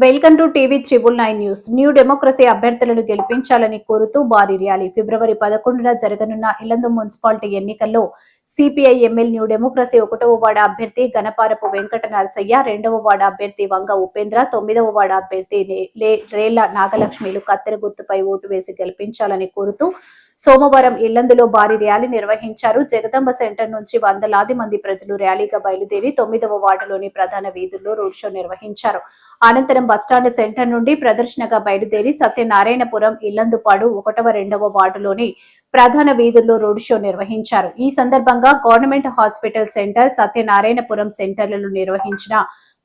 Welcome to TV triple nine news. New democracy అభ్యర్థులను గెలిపించాలని కోరుతూ భారీ ర్యాలీ. ఫిబ్రవరి పదకొండున జరగనున్న ఇల్లందు మున్సిపాలిటీ ఎన్నికల్లో సిపిఐ ఎమ్మెల్ న్యూ డెమోక్రసీ ఒకటవ వార్డు అభ్యర్థి గణపారపు వెంకట నరసయ్య రెండవ వార్డు అభ్యర్థి వంగ ఉపేంద్ర తొమ్మిదవ వార్డు అభ్యర్థి నే- రేళ్ళ నాగలక్ష్మిలు కత్తెర గుర్తుపై ఓటు వేసి గెలిపించాలని కోరుతూ సోమవారం ఇల్లందులో భారీ ర్యాలీ నిర్వహించారు. జగదంబ సెంటర్ నుంచి వందలాది మంది ప్రజలు ర్యాలీగా బయలుదేరి తొమ్మిదవ వార్డులోని ప్రధాన వీధుల్లో రోడ్ షో నిర్వహించారు. అనంతరం బస్టాండ్ సెంటర్ నుండి ప్రదర్శనగా బయలుదేరి సత్యనారాయణపురం ఇల్లందుపాడు ఒకటవ రెండవ వార్డులోని ప్రధాన వీధుల్లో రోడ్ షో నిర్వహించారు. ఈ సందర్భంగా గవర్నమెంట్ హాస్పిటల్ సెంటర్ సత్యనారాయణపురం సెంటర్లలో నిర్వహించిన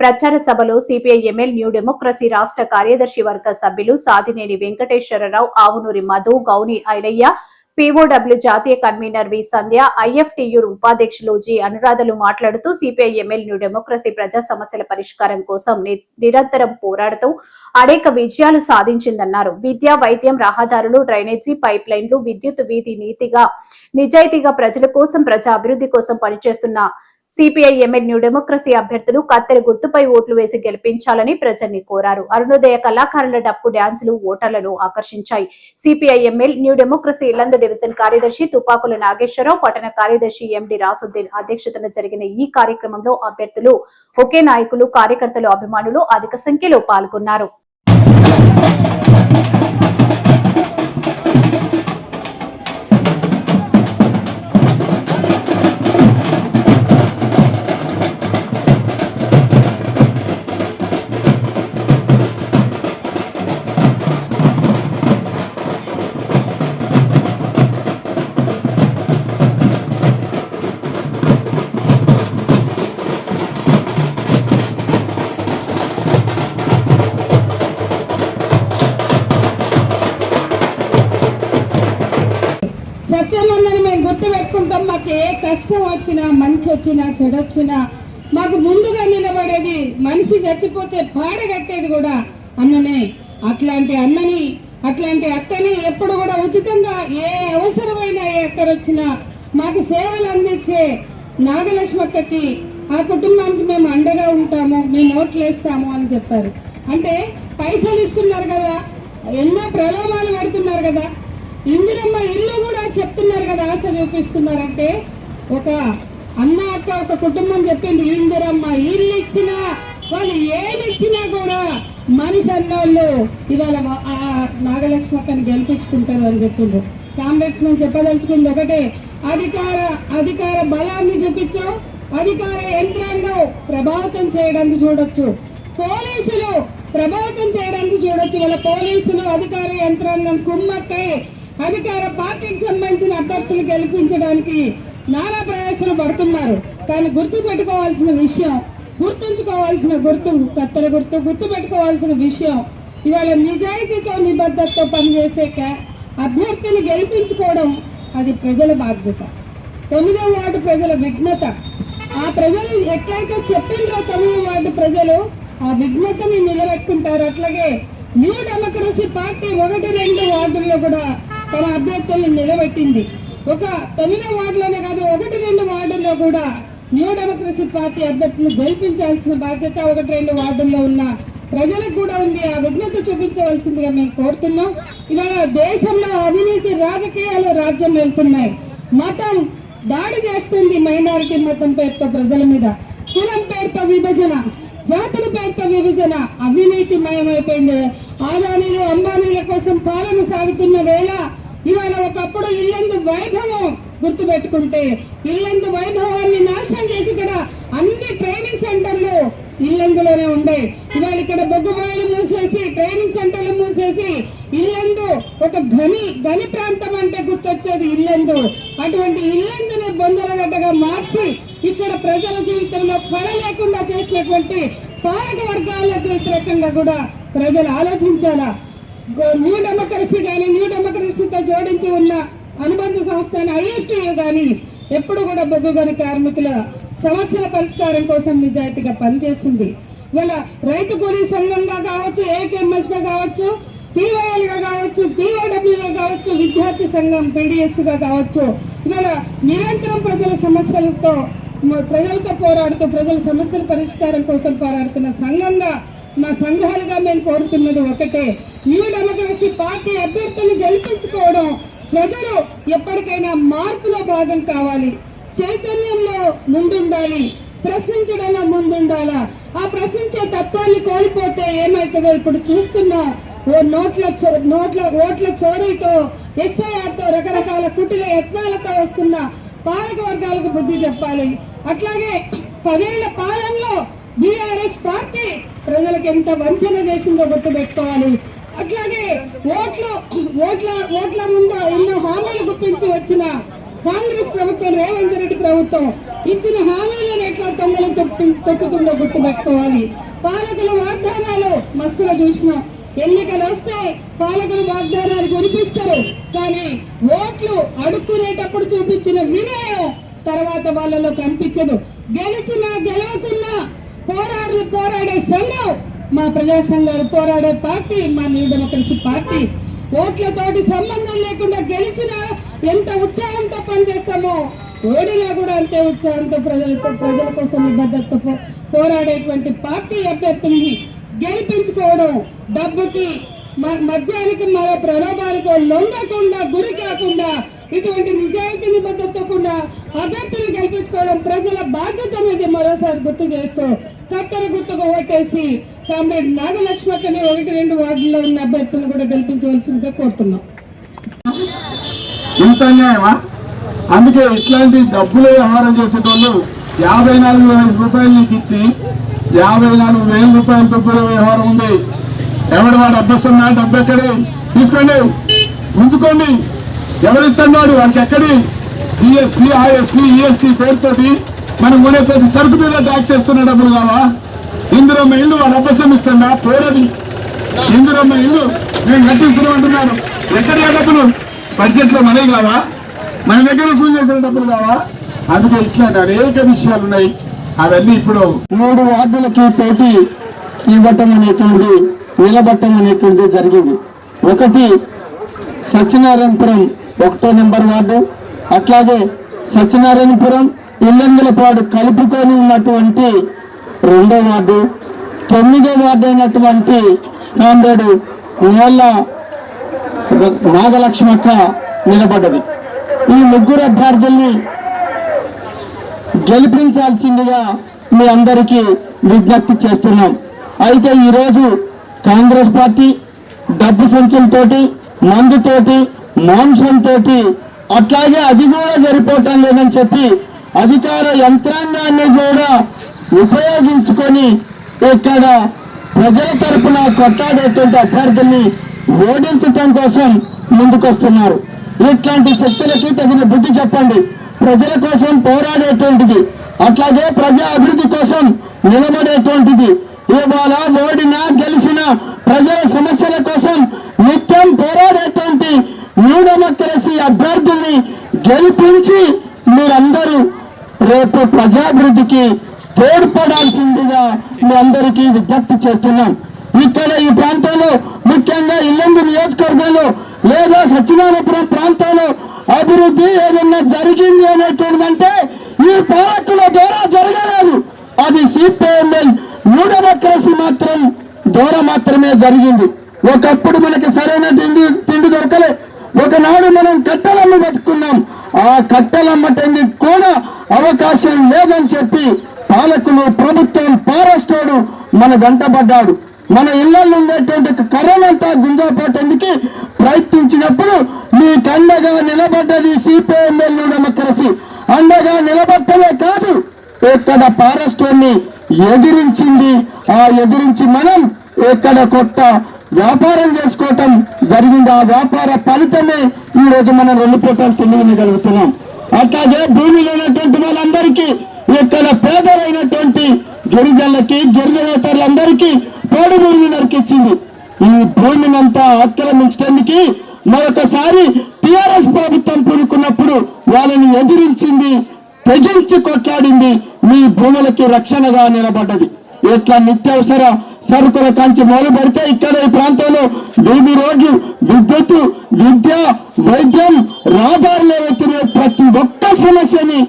ప్రచార సభలో సిపిఐ ఎంఎల్ న్యూ డెమోక్రసీ రాష్ట్ర కార్యదర్శి వర్గ సభ్యులు సాదినేని వెంకటేశ్వరరావు ఆవునూరి మధు గౌని ఐలయ్య పీఓడబ్ల్యూ జాతీయ కన్వీనర్ వి సంధ్య ఐఎఫ్టియు ఉపాధ్యక్షులు జి అనురాధలు మాట్లాడుతూ సిపిఐ ఎమ్మెల్ న్యూ డెమోక్రసీ ప్రజా సమస్యల పరిష్కారం కోసం నిరంతరం పోరాడుతూ అనేక విజయాలు సాధించిందన్నారు. విద్య వైద్యం రహదారులు డ్రైనేజీ పైప్ లైన్లు విద్యుత్ వీధి నీతిగా నిజాయితీగా ప్రజల కోసం ప్రజా అభివృద్ధి కోసం పనిచేస్తున్న సిపిఐ ఎంఎల్ న్యూ డెమోక్రసీ అభ్యర్థులు కత్తెర గుర్తుపై ఓట్లు వేసి గెలిపించాలని ప్రజల్ని కోరారు. అరుణోదయ కళాకారుల డప్పు డ్యాన్సులు ఓటర్లను ఆకర్షించాయి. CPI ML new democracy Illandu division కార్యదర్శి తుపాకుల నాగేశ్వరరావు పట్టణ కార్యదర్శి ఎండి రాసుద్దీన్ అధ్యక్షతన జరిగిన ఈ కార్యక్రమంలో అభ్యర్థులు ఒకే నాయకులు కార్యకర్తలు అభిమానులు అధిక సంఖ్యలో పాల్గొన్నారు. మాకు ఏ కష్టం వచ్చినా మంచి వచ్చినా చెడు వచ్చినా మాకు ముందుగా నిలబడేది మనిషి చచ్చిపోతే పాడగట్టేది కూడా అన్ననే. అట్లాంటి అన్నని అట్లాంటి అక్కని ఎప్పుడు కూడా ఉచితంగా ఏ అవసరమైన ఏ అక్కరు వచ్చినా మాకు సేవలు అందించే నాగలక్ష్మి అక్కకి ఆ కుటుంబానికి మేము అండగా ఉంటాము మేము ఓట్లేస్తాము అని చెప్పారు. అంటే పైసలు ఇస్తున్నారు కదా ఎన్నో ప్రలోభాలు పెడుతున్నారు కదా ఇందిరమ్మ ఇల్లు కూడా చెప్తున్నారు కదా ఆశ చూపిస్తున్నారంటే ఒక అన్న అక్క ఒక కుటుంబం చెప్పింది ఇందిరమ్మ ఇల్లు ఇచ్చినా వాళ్ళు ఏమి ఇచ్చినా కూడా మనిషి అన్నోళ్ళు ఇవాళ ఆ నాగలక్ష్మి అక్కని గెలిపించుకుంటారు అని చెప్పిండ్రు. కాంగ్రెస్ మనం చెప్పదలుచుకుంది ఒకటే అధికార అధికార బలాన్ని చూపించాం అధికార యంత్రాంగం ప్రభావితం చేయడానికి చూడొచ్చు. పోలీసులు ప్రభావితం చేయడానికి చూడొచ్చు. వాళ్ళ పోలీసులు అధికార యంత్రాంగం కుమ్మక్కై అధికార పార్టీకి సంబంధించిన అభ్యర్థులు గెలిపించడానికి నానా ప్రయాసలు పడుతున్నారు. కానీ గుర్తు పెట్టుకోవాల్సిన విషయం గుర్తుంచుకోవాల్సిన గుర్తు కత్తెర గుర్తు గుర్తు పెట్టుకోవాల్సిన విషయం ఇవాళ నిజాయితీతో నిబద్ధతతో పనిచేసాక కా- అభ్యర్థిని గెలిపించుకోవడం అది ప్రజల బాధ్యత. తొమ్మిదవ వార్డు ప్రజల విఘ్నత. ఆ ప్రజలు ఎట్లయితే చెప్పిందో తొమ్మిదవ వార్డు ప్రజలు ఆ విఘ్నతని నిలబెట్టుకుంటారు. అట్లాగే న్యూ డెమోక్రసీ పార్టీ ఒకటి రెండు వార్డుల్లో కూడా తమ అభ్యర్థులను నిలబెట్టింది. ఒక తొమ్మిదో వార్డులోనే కాదు ఒకటి రెండు వార్డుల్లో కూడా న్యూ డెమోక్రసీ పార్టీ అభ్యర్థులు గెలిపించాల్సిన బాధ్యత ఒకటి రెండు వార్డుల్లో ఉన్న ప్రజలకు కూడా ఉంది. ఆ విజ్ఞత చూపించవలసిందిగా మేము కోరుతున్నాం. ఇవాళ దేశంలో అవినీతి రాజకీయాలు రాజ్యం వెళ్తున్నాయి. మతం దాడి చేస్తుంది మైనారిటీ మతం పేరుతో ప్రజల మీద. కులం పేరుతో విభజన జాతుల పేరుతో విభజన అవినీతి మయమైపోయింది ఆదానీలు అంబానీల కోసం పాలన సాగుతున్న వేళ ఇవాళ ఒకప్పుడు ఇల్లందు వైభవం గుర్తు పెట్టుకుంటే ఇల్లందు వైభవాన్ని నాశనం చేసి ఇక్కడ అన్ని ట్రైనింగ్ సెంటర్లు ఇల్లందులోనే ఉండే. ఇవాళ ఇక్కడ బొగ్గుబాయిలు మూసేసి ట్రైనింగ్ సెంటర్లు మూసేసి ఇల్లందు ఒక ఘని ఘని ప్రాంతం అంటే గుర్తొచ్చేది ఇల్లందు. అటువంటి ఇల్లందుని బొందరగడ్డగా మార్చి ఇక్కడ ప్రజల జీవితంలో కళ లేకుండా చేసినటువంటి పాలక వర్గాలకు వ్యతిరేకంగా కూడా ప్రజలు ఆలోచించాలా? న్యూ డెమోక్రసీ కానీ న్యూ డెమోక్రసీతో జోడించి ఉన్న అనుబంధ సంస్థ ఐఎఫ్టీయు కానీ ఎప్పుడు కూడా బొగ్గుగని కార్మికుల సమస్యల పరిష్కారం కోసం నిజాయితీగా పనిచేస్తుంది. ఇవాళ రైతు కూలీ సంఘంగా కావచ్చు ఏకేఎంఎస్గా కావచ్చు పీఓఎల్గా కావచ్చు పీఓడబ్ల్యూగా కావచ్చు విద్యార్థి సంఘం పీడిఎస్గా కావచ్చు. ఇవాళ నిరంతరం ప్రజల సమస్యలతో ప్రజలతో పోరాడుతూ ప్రజల సమస్యల పరిష్కారం కోసం పోరాడుతున్న సంఘంగా మా సంఘాలుగా మేము కోరుతున్నది ఒకటే. న్యూ డెమోక్రసీ పార్టీ అభ్యర్థులు గెలిపించుకోవడం ప్రజలు ఎప్పటికైనా మార్పులో భాగం కావాలి. చైతన్యంలో ముందుండాలి. ప్రశ్నించడంలో ముందుండాలా. ఆ ప్రశ్నించే తత్వాన్ని కోల్పోతే ఏమవుతుందో ఇప్పుడు చూస్తున్నాం. ఓ నోట్ల చో- నోట్ల ఓట్ల చోరీతో ఎస్ఐఆర్తో రకరకాల కుటిల యత్నాలతో వస్తున్న పాలక వర్గాలకు బుద్ధి చెప్పాలి. అట్లాగే పదేళ్ళ పాలనలో బీఆర్ఎస్ పార్టీ ప్రజలకు ఎంత వంచన చేసిందో గుర్తుపెట్టుకోవాలి. అట్లాగే ఓట్లు ఓట్ల ఓట్ల ముందు ఎన్నో హామీలు గుప్పించి వచ్చిన కాంగ్రెస్ ప్రభుత్వం రేవంత్ రెడ్డి ప్రభుత్వం ఇచ్చిన హామీలను ఎట్లా తొందరలు తొక్కు- తొక్కుతుందో గుర్తుపెట్టుకోవాలి. పాలకుల వాగ్దానాలు మస్తుగా చూసినాం ఎన్నికలు వస్తే పాలకులు వాగ్దానాలు కురిపిస్తారు. కానీ ఓట్లు అడుక్కునేటప్పుడు చూపించిన వినయం తర్వాత వాళ్ళలో కనిపించదు. గెలిచిన పోరాడి పోరాడే సంఘం మా ప్రజా సంఘాలు పోరాడే పార్టీ మా న్యూ డెమోక్రసీ పార్టీ. ఓట్లతోటి సంబంధం లేకుండా గెలిచినా ఎంత ఉత్సాహంతో పనిచేస్తామో ఓడిలా కూడా అంతే ఉత్సాహంతో ప్రజలతో ప్రజల కోసం నిబద్ధతతో పోరాడేటువంటి పార్టీ అభ్యర్థుల్ని గెలిపించుకోవడం డబ్బుకి మద్యానికి మరో ప్రలోభాలకు లొంగకుండా గురి కాకుండా ఇటువంటి నిజాయితీ నిబద్ధతకుండా అభ్యర్థులు గెలిపించుకోవడం ప్రజల బాధ్యత అనేది మరోసారి గుర్తు చేస్తూ కత్తెర గుర్తుకు ఓటేసి కామ్రేడ్ నాగలక్ష్మక్కని ఒకటి రెండు వార్డుల్లో ఉన్న అభ్యర్థులను కూడా గెలిపించవలసిందిగా కోరుతున్నాం. ఇంత అన్యాయమా అందుకే ఇట్లాంటి డబ్బులు వ్యవహారం చేసేటోళ్ళు యాభై నాలుగు రూపాయలు నీకు ఇచ్చి యాభై నాలుగు వేల రూపాయల డబ్బుల వ్యవహారం ఉంది. ఎవడు వాడు అబ్బస్తున్నా డబ్బు ఎక్కడి? తీసుకోండి. ఉంచుకోండి. ఎవరిస్తున్నాడు వాడికి ఎక్కడి? జిఎస్టీ ఐఎస్టీ ఈఎస్టీ పేరుతోటి మనం కొనే ప్రతి సరుకు మీద ట్యాక్స్ చేస్తున్న డబ్బులు కావా? ఇందురమ్మ ఇల్లు వాడు అబ్బసం పోరది ఇందులో మా ఇల్లు నేను కట్టిస్తున్నాం అంటున్నాను ఎక్కడ డబ్బులు? బడ్జెట్లో కావా? మన దగ్గర వసూలు చేసిన డబ్బులు కావా? అందుకే ఇట్లాంటి అనేక విషయాలు ఉన్నాయి. అవన్నీ ఇప్పుడు మూడు వార్డులకి పోటీ ఇవ్వటం అనేటువంటిది నిలబట్టం అనేటువంటిది జరిగింది. ఒకటి సత్యనారాయణపురం ఒకటో నెంబర్ వార్డు. అట్లాగే సత్యనారాయణపురం ఇల్లందులపాడు కలుపుకొని ఉన్నటువంటి రెండో వార్డు తొమ్మిదో వార్డు అయినటువంటి కామ్రేడు నేల నాగలక్ష్మక్క నిలబడ్డది. ఈ ముగ్గురు అభ్యర్థుల్ని గెలిపించాల్సిందిగా మీ అందరికీ విజ్ఞప్తి చేస్తున్నాం. అయితే ఈరోజు కాంగ్రెస్ పార్టీ డబ్బు సంచులతోటి మందుతోటి మాంసంతో అట్లాగే అది కూడా సరిపోవటం లేదని చెప్పి అధికార యంత్రాంగాన్ని కూడా ఉపయోగించుకొని ఇక్కడ ప్రజల తరపున కొట్టాడేటువంటి అభ్యర్థుల్ని ఓడించటం కోసం ముందుకొస్తున్నారు. ఇట్లాంటి శక్తులకి తగిన బుద్ధి చెప్పండి. ప్రజల కోసం పోరాడేటువంటిది. అట్లాగే ప్రజా అభివృద్ధి కోసం నిలబడేటువంటిది. ఇవాళ ఓడినా గెలిచిన ప్రజల సమస్యల కోసం నిత్యం పోరాడేటువంటి న్యూ డెమోక్రసీ అభ్యర్థుల్ని గెలిపించి మీరందరూ రేపు ప్రజాభివృద్ధికి తోడ్పడాల్సిందిగా మీ అందరికీ విజ్ఞప్తి చేస్తున్నాం. ఇక్కడ ఈ ప్రాంతంలో ముఖ్యంగా ఇల్లందు నియోజకవర్గంలో లేదా సత్యనారాయణపురం ప్రాంతంలో అభివృద్ధి ఏదన్నా జరిగింది అనేటువంటిదంటే ఈ పాలకుల ద్వారా జరగలేదు. అది సిపిఎంఎల్ మూడవ కేసు మాత్రం ద్వారా మాత్రమే జరిగింది. ఒకప్పుడు మనకి సరైన తిండి తిండి దొరకలే. ఒకనాడు మనం కట్టెలమ్మ బతుకున్నాం. ఆ కట్టెలమ్మటండి కూడా అవకాశం లేదని చెప్పి పాలకులు ప్రభుత్వం పారస్టోడు మన వెంటబడ్డాడు. మన ఇళ్ళలో ఉండేటువంటి కరోనంతా గుంజాపోటందుకు ప్రయత్నించినప్పుడు మీ కండగా నిలబడ్డది సిపిఎంఎల్ కలిసి అండగా నిలబడటమే కాదు ఇక్కడ పారస్టోన్ని ఎదిరించింది ఆ ఎదిరించి మనం ఇక్కడ కొత్త వ్యాపారం చేసుకోవటం జరిగింది. ఆ వ్యాపార ఫలితమే ఈ రోజు మనం రెండు పూటలు తినగలుగుతున్నాం. అట్లాగే భూమి లేనటువంటి వాళ్ళందరికీ ఇక్కడ పేదలైనటువంటి గిరిజనులకి గిరిజనేతరులందరికీ పోడు భూమిని నరికిచ్చింది ఈ భూమిని అంతా ఆక్రమించడానికి మరొకసారి టిఆర్ఎస్ ప్రభుత్వం పూనుకున్నప్పుడు వాళ్ళని ఎదిరించింది తెగించి కొట్లాడింది మీ భూములకి రక్షణగా నిలబడ్డది. ఇట్లా నిత్యావసర సరుకుల కంచి మొదలు పెడితే ఇక్కడ ఈ ప్రాంతంలో వీధి రోడ్లు విద్యుత్ విద్య వైద్యం రహదారులు ఎత్తిన ప్రతి ఒక్క సమస్యని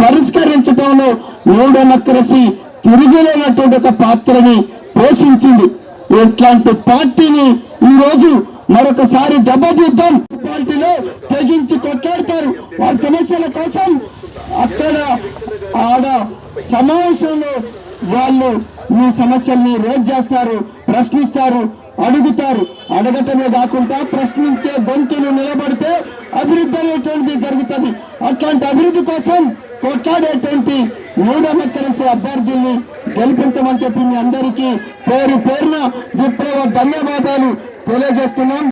పరిష్కరించడంలో న్యూ ఇరుగులేనటువంటి ఒక పాత్రని పోషించింది. ఇట్లాంటి పార్టీని ఈరోజు మరొకసారి దెబ్బతీద్దాం. మున్సిపాలిటీలో తెగించి కొట్లాడతారు. వారి సమస్యల కోసం అక్కడ ఆడ సమావేశంలో వాళ్ళు మీ సమస్యల్ని రేజ్ చేస్తారు ప్రశ్నిస్తారు అడుగుతారు. అడగటమే కాకుండా ప్రశ్నించే గొంతులు నిలబడితే అభివృద్ధి అనేటువంటిది జరుగుతుంది. అట్లాంటి అభివృద్ధి కోసం కొట్లాడేటువంటి మూడమక్కరసి అభ్యర్థుల్ని గెలిపించమని చెప్పి మీ అందరికీ పేరు పేరున విప్లవ ధన్యవాదాలు తెలియజేస్తున్నాం.